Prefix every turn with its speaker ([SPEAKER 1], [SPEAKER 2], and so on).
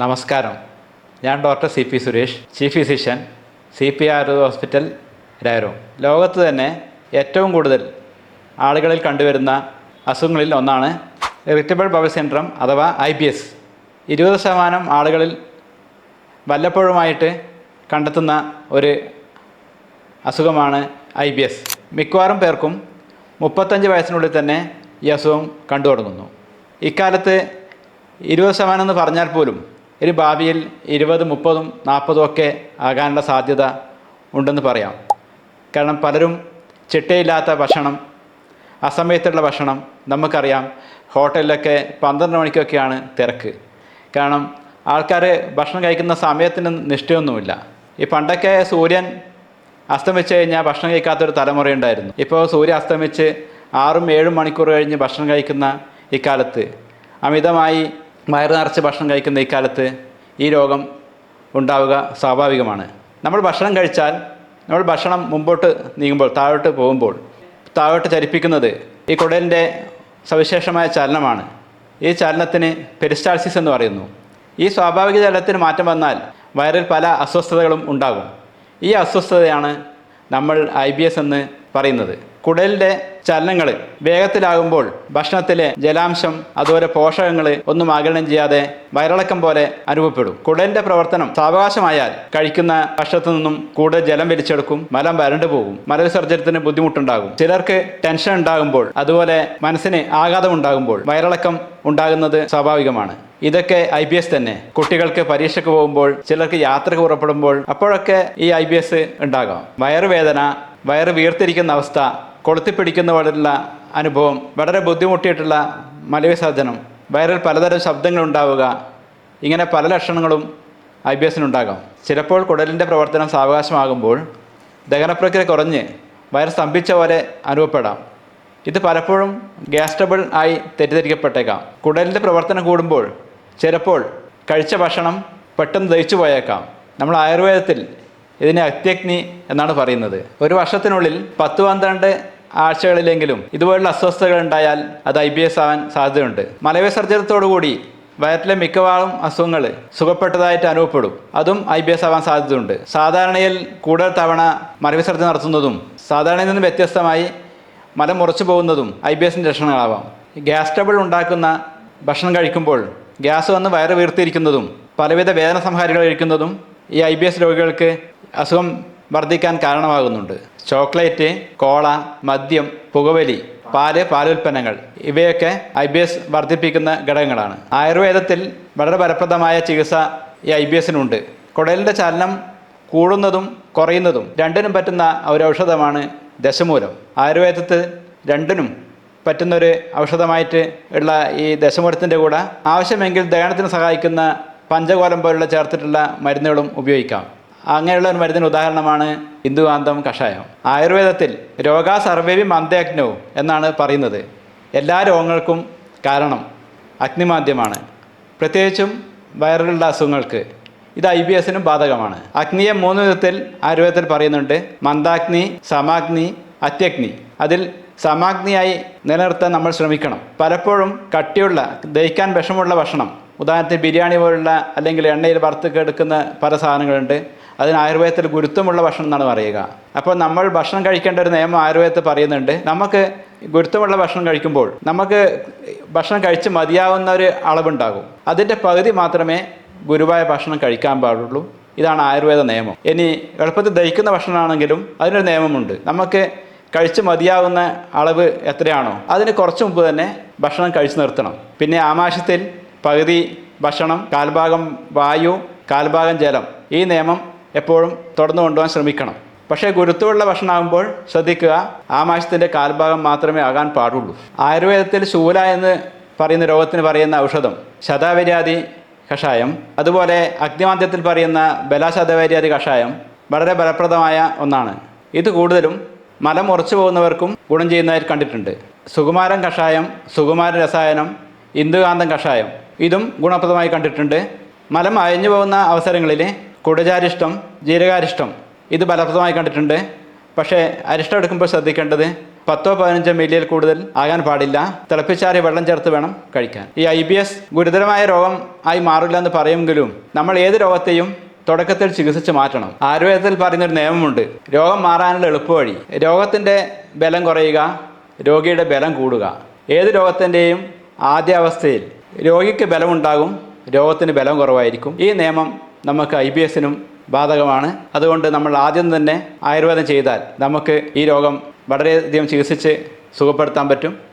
[SPEAKER 1] നമസ്കാരം. ഞാൻ doctor C P Suresh chief physician C P R hospital രായരോ ലോകത്ത് തന്നെ ഏറ്റവും കൂടുതൽ ആളുകളിൽ കണ്ടുവരുന്ന അസുഖങ്ങളിൽ ഒന്നാണ് ഇറിറ്റബിൾ ബവൽ സിൻഡ്രം അഥവാ ഐ ബി എസ്. ഇരുപത് ശതമാനം ആളുകളിൽ വല്ലപ്പോഴുമായിട്ട് കണ്ടെത്തുന്ന ഒരു അസുഖമാണ് ഐ ബി എസ്. മിക്കവാറും പേർക്കും മുപ്പത്തഞ്ച് വയസ്സിനുള്ളിൽ തന്നെ ഈ അസുഖം കണ്ടു തുടങ്ങുന്നു ഇക്കാലത്ത് ഇരുപത് ശതമാനം എന്ന് പറഞ്ഞാൽ പോലും ഒരു ഭാവിയിൽ ഇരുപത് മുപ്പതും നാൽപ്പതും ഒക്കെ ആകാനുള്ള സാധ്യത ഉണ്ടെന്ന് പറയാം. കാരണം പലരും ചിട്ടയില്ലാത്ത ഭക്ഷണം അസമയത്തുള്ള ഭക്ഷണം നമുക്കറിയാം. ഹോട്ടലിലൊക്കെ പന്ത്രണ്ട് മണിക്കൊക്കെയാണ് തിരക്ക്. കാരണം ആൾക്കാർ ഭക്ഷണം കഴിക്കുന്ന സമയത്തിന് നിഷ്ഠയൊന്നുമില്ല. ഈ പണ്ടൊക്കെ സൂര്യൻ അസ്തമിച്ച് കഴിഞ്ഞാൽ ഭക്ഷണം കഴിക്കാത്തൊരു തലമുറയുണ്ടായിരുന്നു ഇപ്പോൾ സൂര്യ അസ്തമിച്ച് ആറും ഏഴും മണിക്കൂർ കഴിഞ്ഞ് ഭക്ഷണം കഴിക്കുന്ന ഇക്കാലത്ത് അമിതമായി വയറ് നിറച്ച് ഭക്ഷണം കഴിക്കുന്ന ഇക്കാലത്ത് ഈ രോഗം ഉണ്ടാവുക സ്വാഭാവികമാണ്. നമ്മൾ ഭക്ഷണം കഴിച്ചാൽ നമ്മൾ ഭക്ഷണം മുമ്പോട്ട് നീങ്ങുമ്പോൾ താഴോട്ട് പോകുമ്പോൾ താഴോട്ട് ചലിപ്പിക്കുന്നത് ഈ കുടലിന്റെ സവിശേഷമായ ചലനമാണ്. ഈ ചലനത്തിന് പെരിസ്റ്റാൾസിസ് എന്ന് പറയുന്നു. ഈ സ്വാഭാവിക ചലനത്തിന് മാറ്റം വന്നാൽ വയറിൽ പല അസ്വസ്ഥതകളും ഉണ്ടാകും. ഈ അസ്വസ്ഥതയാണ് നമ്മൾ ഐ ബി എസ് എന്ന് പറയുന്നത്. കുടലിന്റെ ചലനങ്ങൾ വേഗത്തിലാകുമ്പോൾ ഭക്ഷണത്തിലെ ജലാംശം അതുപോലെ പോഷകങ്ങൾ ഒന്നും ആഗിരണം ചെയ്യാതെ വയറിളക്കം പോലെ അനുഭവപ്പെടും. കുടലിന്റെ പ്രവർത്തനം സാവകാശമായാൽ കഴിക്കുന്ന ഭക്ഷണത്തിൽ നിന്നും കൂടുതൽ ജലം വലിച്ചെടുക്കും മലം വരണ്ടു പോകും മലവിസർജനത്തിന് ബുദ്ധിമുട്ടുണ്ടാകും. ചിലർക്ക് ടെൻഷൻ ഉണ്ടാകുമ്പോൾ അതുപോലെ മനസ്സിന് ആഘാതം ഉണ്ടാകുമ്പോൾ വയറിളക്കം ഉണ്ടാകുന്നത് സ്വാഭാവികമാണ്. ഇതൊക്കെ ഐ ബി എസ് തന്നെ. കുട്ടികൾക്ക് പരീക്ഷയ്ക്ക് പോകുമ്പോൾ ചിലർക്ക് യാത്രയ്ക്ക് പുറപ്പെടുമ്പോൾ അപ്പോഴൊക്കെ ഈ ഐ ബി എസ് ഉണ്ടാകാം. വയറുവേദന വയറ് വീർത്തിരിക്കുന്ന അവസ്ഥ കൊളുത്തിപ്പിടിക്കുന്ന പോലുള്ള അനുഭവം വളരെ ബുദ്ധിമുട്ടിയിട്ടുള്ള മലവിസർജനം വയറിൽ പലതരം ശബ്ദങ്ങൾ ഉണ്ടാവുക ഇങ്ങനെ പല ലക്ഷണങ്ങളും ഐ ബി എസിനുണ്ടാകാം. ചിലപ്പോൾ കുടലിന്റെ പ്രവർത്തനം സാവകാശമാകുമ്പോൾ ദഹനപ്രക്രിയ കുറഞ്ഞ് വയർ സ്തംഭിച്ച പോലെ അനുഭവപ്പെടാം. ഇത് പലപ്പോഴും ഗ്യാസ് ട്രബിൾ ആയി തെറ്റിദ്ധരിക്കപ്പെട്ടേക്കാം. കുടലിന്റെ പ്രവർത്തനം കൂടുമ്പോൾ ചിലപ്പോൾ കഴിച്ച ഭക്ഷണം പെട്ടെന്ന് ദഹിച്ചു പോയേക്കാം. നമ്മൾ ആയുർവേദത്തിൽ ഇതിനെ അത്യഗ്നി എന്നാണ് പറയുന്നത്. ഒരു വർഷത്തിനുള്ളിൽ പത്ത് പന്ത്രണ്ട് ആഴ്ചകളിലെങ്കിലും ഇതുപോലുള്ള അസ്വസ്ഥതകൾ ഉണ്ടായാൽ അത് ഐ ബി എസ് ആവാൻ സാധ്യതയുണ്ട്. മലവിസർജനത്തോടുകൂടി വയറ്റിലെ മിക്കവാറും അസുഖങ്ങൾ സുഖപ്പെട്ടതായിട്ട് അനുഭവപ്പെടും. അതും ഐ ബി എസ് ആവാൻ സാധ്യതയുണ്ട്. സാധാരണയിൽ കൂടുതൽ തവണ മലവിസർജനം നടത്തുന്നതും സാധാരണയിൽ നിന്നും വ്യത്യസ്തമായി മലം മുറച്ചു പോകുന്നതും ഐ ബി എസിന്റെ ലക്ഷണങ്ങളാവാം. ഗ്യാസ് ട്രബിൾ ഉണ്ടാക്കുന്ന ഭക്ഷണം കഴിക്കുമ്പോൾ ഗ്യാസ് വന്ന് വയറ് വീർത്തിരിക്കുന്നതും പലവിധ വേദന സംഹാരികൾ കഴിക്കുന്നതും ഈ ഐ ബി എസ് രോഗികൾക്ക് അസുഖം വർദ്ധിക്കാൻ കാരണമാകുന്നുണ്ട്. ചോക്ലേറ്റ് കോള മദ്യം പുകവലി പാൽ പാലുൽപ്പന്നങ്ങൾ ഇവയൊക്കെ ഐ ബി എസ് വർദ്ധിപ്പിക്കുന്ന ഘടകങ്ങളാണ്. ആയുർവേദത്തിൽ വളരെ ഫലപ്രദമായ ചികിത്സ ഈ ഐ ബി എസിനുണ്ട്. കുടലിന്റെ ചലനം കൂടുന്നതും കുറയുന്നതും രണ്ടിനും പറ്റുന്ന ഒരു ഔഷധമാണ് ദശമൂലം. ആയുർവേദത്തിൽ രണ്ടിനും പറ്റുന്നൊരു ഔഷധമായിട്ട് ഉള്ള ഈ ദശമൂലത്തിന്റെ കൂടെ ആവശ്യമെങ്കിൽ ദഹനത്തിന് സഹായിക്കുന്ന പഞ്ചകോലം പോലുള്ള ചേർത്തിട്ടുള്ള മരുന്നുകളും ഉപയോഗിക്കാം. അങ്ങനെയുള്ള ഒരു മരുന്നിന് ഉദാഹരണമാണ് ഇന്ദുകാന്തം കഷായം. ആയുർവേദത്തിൽ രോഗ സർവേവി മന്ദയജ്ഞവും എന്നാണ് പറയുന്നത്. എല്ലാ രോഗങ്ങൾക്കും കാരണം അഗ്നിമാന്ദ്യമാണ്. പ്രത്യേകിച്ചും വയറിലുള്ള അസുഖങ്ങൾക്ക്. ഇത് ഐ ബി എസിനും ബാധകമാണ്. അഗ്നിയെ മൂന്ന് വിധത്തിൽ ആയുർവേദത്തിൽ പറയുന്നുണ്ട്. മന്ദാഗ്നി സമാഗ്നി അത്യഗ്നി. അതിൽ സമാഗ്നിയായി നിലനിർത്താൻ നമ്മൾ ശ്രമിക്കണം. പലപ്പോഴും കട്ടിയുള്ള ദഹിക്കാൻ വിഷമുള്ള ഭക്ഷണം ഉദാഹരണത്തിന് ബിരിയാണി പോലുള്ള അല്ലെങ്കിൽ എണ്ണയിൽ വറുത്ത് എടുക്കുന്ന പല സാധനങ്ങളുണ്ട്. അതിന് ആയുർവേദത്തിൽ ഗുരുത്വമുള്ള ഭക്ഷണം എന്നാണ് പറയുക. അപ്പോൾ നമ്മൾ ഭക്ഷണം കഴിക്കേണ്ട ഒരു നിയമം ആയുർവേദത്തിൽ പറയുന്നുണ്ട്. നമുക്ക് ഗുരുത്വമുള്ള ഭക്ഷണം കഴിക്കുമ്പോൾ നമുക്ക് ഭക്ഷണം കഴിച്ച് മതിയാവുന്ന ഒരു അളവുണ്ടാകും. അതിന്റെ പകുതി മാത്രമേ ഗുരുവായ ഭക്ഷണം കഴിക്കാൻ പാടുള്ളൂ. ഇതാണ് ആയുർവേദ നിയമം. ഇനി എളുപ്പത്തിൽ ദഹിക്കുന്ന ഭക്ഷണമാണെങ്കിലും അതിനൊരു നിയമമുണ്ട്. നമുക്ക് കഴിച്ച് മതിയാവുന്ന അളവ് എത്രയാണോ അതിന് കുറച്ച് മുമ്പ് തന്നെ ഭക്ഷണം കഴിച്ചു നിർത്തണം. പിന്നെ ആമാശയത്തിൽ പകുതി ഭക്ഷണം കാൽഭാഗം വായു കാൽഭാഗം ജലം ഈ നിയമം എപ്പോഴും തുടർന്നു കൊണ്ടുപോകാൻ ശ്രമിക്കണം. പക്ഷേ ഗുരുത്വമുള്ള ഭക്ഷണമാകുമ്പോൾ ശ്രദ്ധിക്കുക ആമാശയത്തിന്റെ കാൽഭാഗം മാത്രമേ ആകാൻ പാടുള്ളൂ. ആയുർവേദത്തിൽ ശൂല എന്ന് പറയുന്ന രോഗത്തിന് പറയുന്ന ഔഷധം ശതാവര്യാദി കഷായം. അതുപോലെ അഗ്നിമാന്ദ്യത്തിൽ പറയുന്ന ബലാശതവര്യാദി കഷായം വളരെ ഫലപ്രദമായ ഒന്നാണ്. ഇത് കൂടുതലും മലം ഉറച്ചു പോകുന്നവർക്കും ഗുണം ചെയ്യുന്നവർ കണ്ടിട്ടുണ്ട്. സുകുമാരൻ കഷായം സുകുമാരൻ രസായനം ഇന്ദുകാന്തം കഷായം ഇതും ഗുണപ്രദമായി കണ്ടിട്ടുണ്ട്. മലം അയഞ്ഞു പോകുന്ന അവസരങ്ങളിൽ കുടജാരിഷ്ടം ജീരകാരിഷ്ടം ഇത് ഫലപ്രദമായി കണ്ടിട്ടുണ്ട്. പക്ഷേ അരിഷ്ടം എടുക്കുമ്പോൾ ശ്രദ്ധിക്കേണ്ടത് പത്തോ പതിനഞ്ചോ മില്ലിയിൽ കൂടുതൽ ആകാൻ പാടില്ല. തിളപ്പിച്ചാറിയ വെള്ളം ചേർത്ത് വേണം കഴിക്കാൻ. ഈ ഐ ബി എസ് ഗുരുതരമായ രോഗം ആയി മാറില്ല എന്ന് പറയുമെങ്കിലും നമ്മൾ ഏത് രോഗത്തെയും തുടക്കത്തിൽ ചികിത്സിച്ച് മാറ്റണം. ആയുർവേദത്തിൽ പറയുന്നൊരു നിയമമുണ്ട്. രോഗം മാറാനുള്ള എളുപ്പവഴി. രോഗത്തിന്റെ ബലം കുറയുക രോഗിയുടെ ബലം കൂടുക. ഏത് രോഗത്തിന്റെയും ആദ്യാവസ്ഥയിൽ രോഗിക്ക് ബലമുണ്ടാകും രോഗത്തിന് ബലം കുറവായിരിക്കും. ഈ നിയമം നമുക്ക് ഐ ബി എസിനും ബാധകമാണ്. അതുകൊണ്ട് നമ്മൾ ആദ്യം തന്നെ ആയുർവേദം ചെയ്താൽ നമുക്ക് ഈ രോഗം വളരെയധികം ചികിത്സിച്ച് സുഖപ്പെടുത്താൻ പറ്റും.